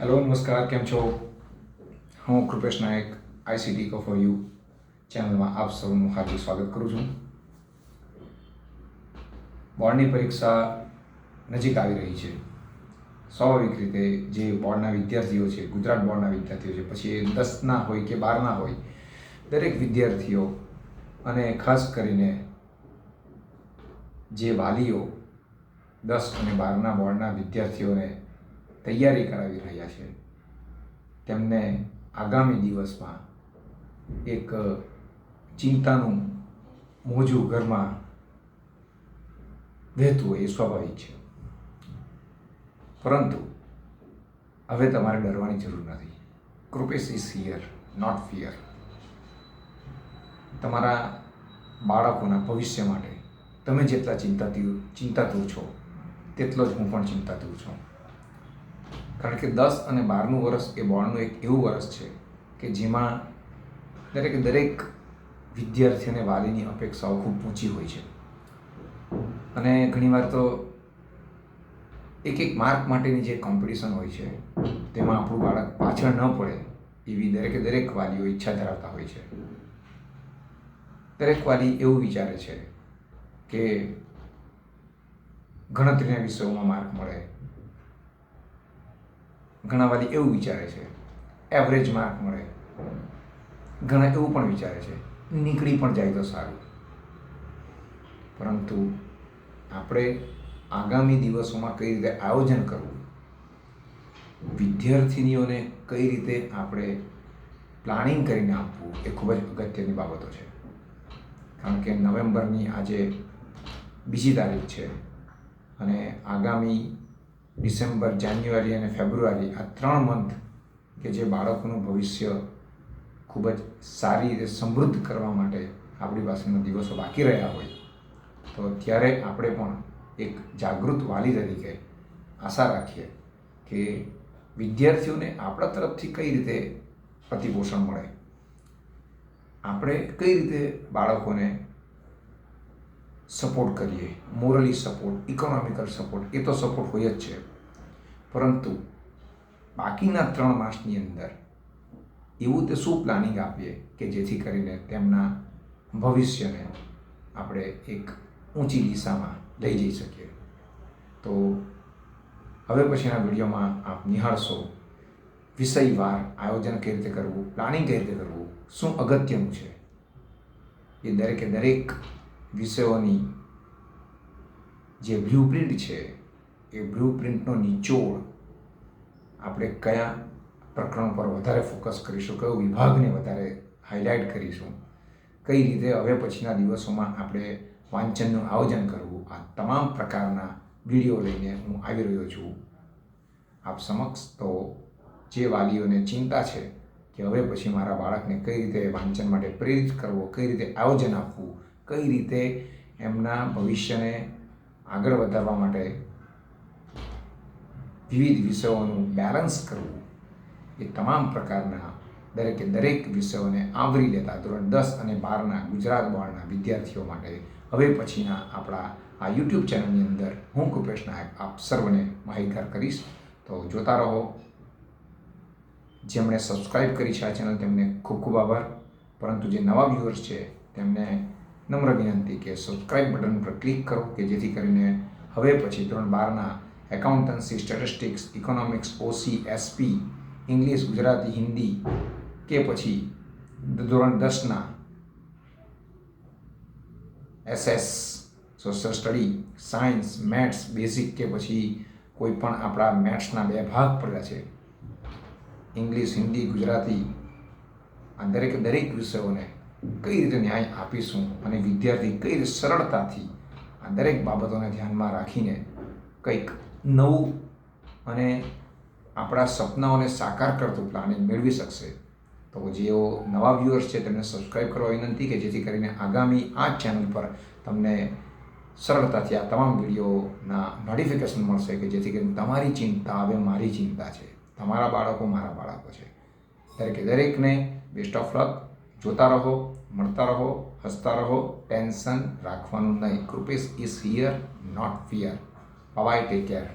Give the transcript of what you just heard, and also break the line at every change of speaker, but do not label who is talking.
Hello નમસ્કાર કેમ છો હું Krupesh Nayak ICT co for you ચેનલમાં આપ સૌનું હાર્દિક સ્વાગત કરું છું બોર્ડની પરીક્ષા નજીક આવી રહી છે સ્વાભાવિક રીતે જે બોર્ડના વિદ્યાર્થીઓ છે ગુજરાત બોર્ડના વિદ્યાર્થીઓ છે પછી એ દસના હોય કે બારના હોય દરેક વિદ્યાર્થીઓ અને ખાસ કરીને જે વાલીઓ, દસ અને બારના બોર્ડના વિદ્યાર્થીઓને તૈયારી કરાવી રહ્યા છે. તેમને આગામી દિવસમાં એક ચિંતાનું મોજું ઘરમાં વહેતું હોય એ સ્વાભાવિક છે. પરંતુ હવે તમારે ડરવાની જરૂર નથી. Krupesh is here, not fear. તમારા બાળકોના ભવિષ્ય માટે તમે જેટલા ચિંતાતી ચિંતાતુર છો, તેટલો જ હું પણ ચિંતાતુર છું. કારણ કે દસ અને બારનું વર્ષ એ બોર્ડનું એક એવું વર્ષ છે કે જેમાં દરેક દરેક વિદ્યાર્થી અને વાલીની અપેક્ષાઓ ખૂબ ઊંચી હોય છે. અને ઘણીવાર તો એક એક માર્ક માટેની જે કોમ્પિટિશન હોય છે, તેમાં આપણું બાળક પાછળ ન પડે એવી દરેકે દરેક વાલીઓ ઈચ્છા ધરાવતા હોય છે. દરેક વાલી એવું વિચારે છે કે ગણતરીના વિષયોમાં માર્ક મળે ઘણા વાલી એવું વિચારે છે. એવરેજ માર્ક મળે. ઘણા એવું પણ વિચારે છે. નીકળી પણ જાય તો સારું. પરંતુ આપણે આગામી દિવસોમાં કઈ રીતે આયોજન કરવું? વિદ્યાર્થીનીઓને કઈ રીતે આપણે પ્લાનિંગ કરીને આપવું એ ખૂબ જ અગત્યની બાબતો છે. કારણ કે નવેમ્બરની આજે બીજી તારીખ છે અને આગામી ડિસેમ્બર, જાન્યુઆરી અને ફેબ્રુઆરી આ ત્રણ મંથ કે જે બાળકોનું ભવિષ્ય ખૂબ જ સારી રીતે સમૃદ્ધ કરવા માટે આપણી પાસેના દિવસો બાકી રહ્યા હોય, તો ત્યારે આપણે પણ એક જાગૃત વાલી તરીકે આશા રાખીએ કે વિદ્યાર્થીઓને આપણા તરફથી કઈ રીતે પ્રતિપોષણ મળે, આપણે કઈ રીતે બાળકોને સપોર્ટ કરીએ મોરલી સપોર્ટ ઇકોનોમિકલ સપોર્ટ એ તો સપોર્ટ હોય જ છે. પરંતુ બાકીના ત્રણ માસની અંદર એવું તે શું પ્લાનિંગ આપીએ કે જેથી કરીને તેમના ભવિષ્યને આપણે એક ઊંચી દિશામાં લઈ જઈ શકીએ? તો હવે પછીના વિડીયોમાં આપ નિહાળશો વિષયવાર આયોજન કઈ રીતે કરવું પ્લાનિંગ કઈ રીતે કરવું, શું અગત્યનું છે? એ દરેકે દરેક વિષયોની જે બ્લુપ્રિન્ટ છે એ બ્લુ પ્રિન્ટનો નિચોડ આપણે કયા પ્રકરણ પર વધારે ફોકસ કરીશું, કયો વિભાગને વધારે હાઇલાઇટ કરીશું, કઈ રીતે હવે પછીના દિવસોમાં આપણે વાંચનનું આયોજન કરવું, આ તમામ પ્રકારના વીડિયો લઈને હું આવી રહ્યો છું. આપ સમક્ષ તો જે વાલીઓને ચિંતા છે કે હવે પછી મારા બાળકને કઈ રીતે વાંચન માટે પ્રેરિત કરવો, કઈ રીતે આયોજન આપવું, કઈ રીતે એમના ભવિષ્યને આગળ વધારવા માટે વિવિધ વિષયોનું બેલેન્સ કરવું એ તમામ પ્રકારના દરેકે દરેક વિષયોને આવરી લેતા ધોરણ દસ અને બારના ગુજરાત બોર્ડના વિદ્યાર્થીઓ માટે હવે પછીના આપણા આ યુટ્યુબ ચેનલની અંદર હું કૃપેશ નાયક આપ સર્વને માહિતગાર કરીશ. તો જોતા રહો. જેમણે સબસ્ક્રાઈબ કરી છે આ ચેનલ તેમને ખૂબ ખૂબ આભાર. પરંતુ જે નવા વ્યુઅર્સ છે, તેમને નમ્ર વિનંતી કે સબસ્ક્રાઈબ બટન પર ક્લિક કરો કે જેથી કરીને હવે પછી ધોરણ બારના accountancy statistics economics OC SP English Gujarati Hindi કે પછી ધોરણ દસના SS social study science maths basic કે પછી કોઈ પણ આપણા મેથ્સના બે ભાગ પડ્યા છે. ઇંગ્લિશ હિન્દી ગુજરાતી આ દરેક દરેક વિષયોને કઈ રીતે ન્યાય આપીશું અને વિદ્યાર્થી કઈ રીતે સરળતાથી આ દરેક બાબતોને ધ્યાનમાં રાખીને કંઈક નવું અને આપણા સપનાઓને સાકાર કરતું પ્લાનિંગ મેળવી શકશે. તો જેઓ નવા વ્યુઅર્સ છે, તેમને સબસ્ક્રાઈબ કરવા વિનંતી કે જેથી કરીને આગામી આ ચેનલ પર તમને સરળતાથી આ તમામ વિડીયોના નોટિફિકેશન મળશે કે જેથી કરીને તમારી ચિંતા હવે મારી ચિંતા છે. તમારા બાળકો મારા બાળકો છે. દરેકે દરેકને બેસ્ટ ઓફ લક જોતા રહો, મળતા રહો, હસતા રહો. ટેન્શન રાખવાનું નહીં. Krupesh is here not fear Bye-bye. Take care.